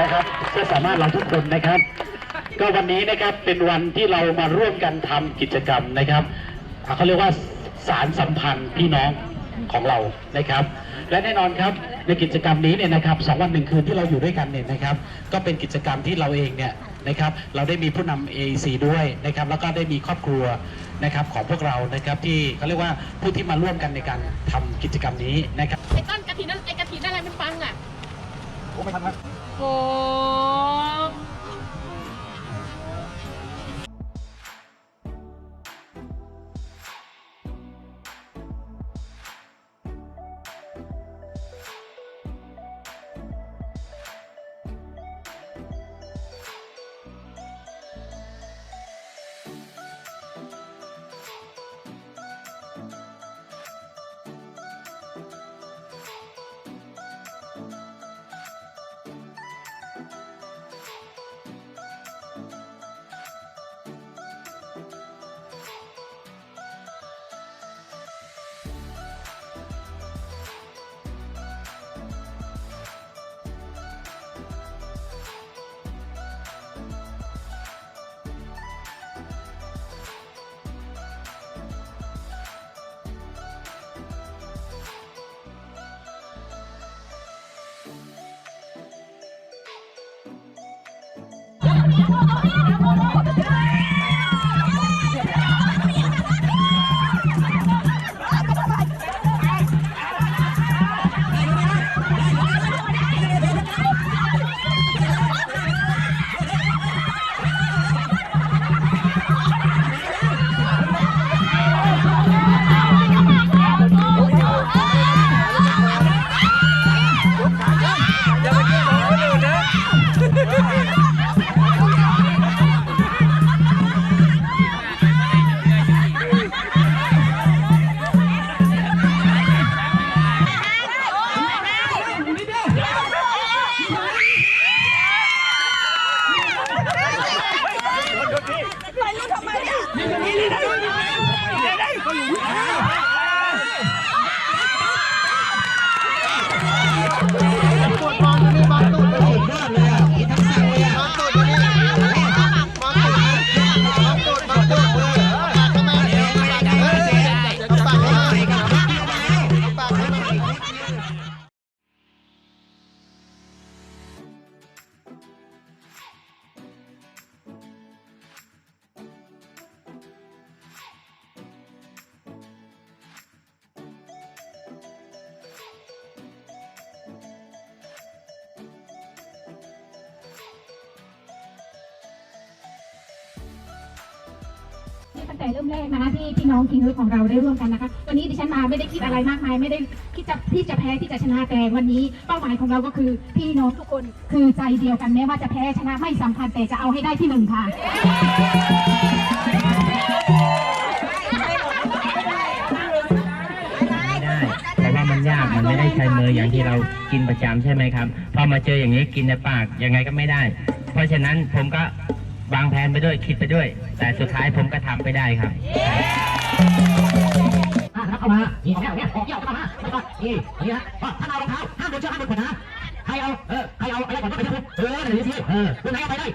นะครับก็สามารถเราทุกคนนะครับ ก็วันนี้นะครับเป็นวันที่เรามาร่วมกันทำกิจกรรมนะครับเขาเรียกว่าสารสัมพันธ์พี่น้องของเรานะครับ และแน่นอนครับในกิจกรรมนี้เนี่ยนะครับสองวันหนึ่งคืนที่เราอยู่ด้วยกันเนี่ยนะครับ ก็เป็นกิจกรรมที่เราเองเนี่ยนะครับ เราได้มีผู้นำ AEC ด้วยนะครับ แล้วก็ได้มีครอบครัวนะครับของพวกเรานะครับที่เขาเรียกว่าผู้ที่มาร่วมกันในการทำกิจกรรมนี้นะครับไอ้ต้นกระถินนั่นไอ้กระถินอะไรมันฟังอะ โอ้ไม่ทัน ครับโอ้ ตั้งแต่เริ่มแรกนะคะที่พี่น้องทีมเวิร์คของเราได้ร่วมกันนะคะ วันนี้ดิฉันมาไม่ได้คิดอะไรมากมาย ไม่ได้คิดจะที่จะแพ้ที่จะชนะแต่วันนี้เป้าหมายของเราก็คือพี่น้องทุกคนคือใจเดียวกันแม้ว่าจะแพ้ชนะไม่สำคัญแต่จะเอาให้ได้ที่หนึ่งค่ะไม่ได้เพราะว่ามันยากมันไม่ได้ใช้มืออย่างที่เรากินประจำใช่ไหมครับพอมาเจออย่างนี้กินในปากยังไงก็ไม่ได้ เพราะฉะนั้นผมก็ วางแผนไปด้วยคิดไปด้วย แต่สุดท้ายผมก็ทำไปได้ครับเข้ามานี่ของเนี่ยของเกี่ยวเข้ามาแล้วก็นี่นี่นะถ้าเอารองเท้าห้ามโดนเชือกห้ามโดนขวดนะใครเอา เออ ใครเอาอะไรก่อนก็ไปที่คุณเออเดี๋ยวนี้สิเออคุณไหนเอาไปได้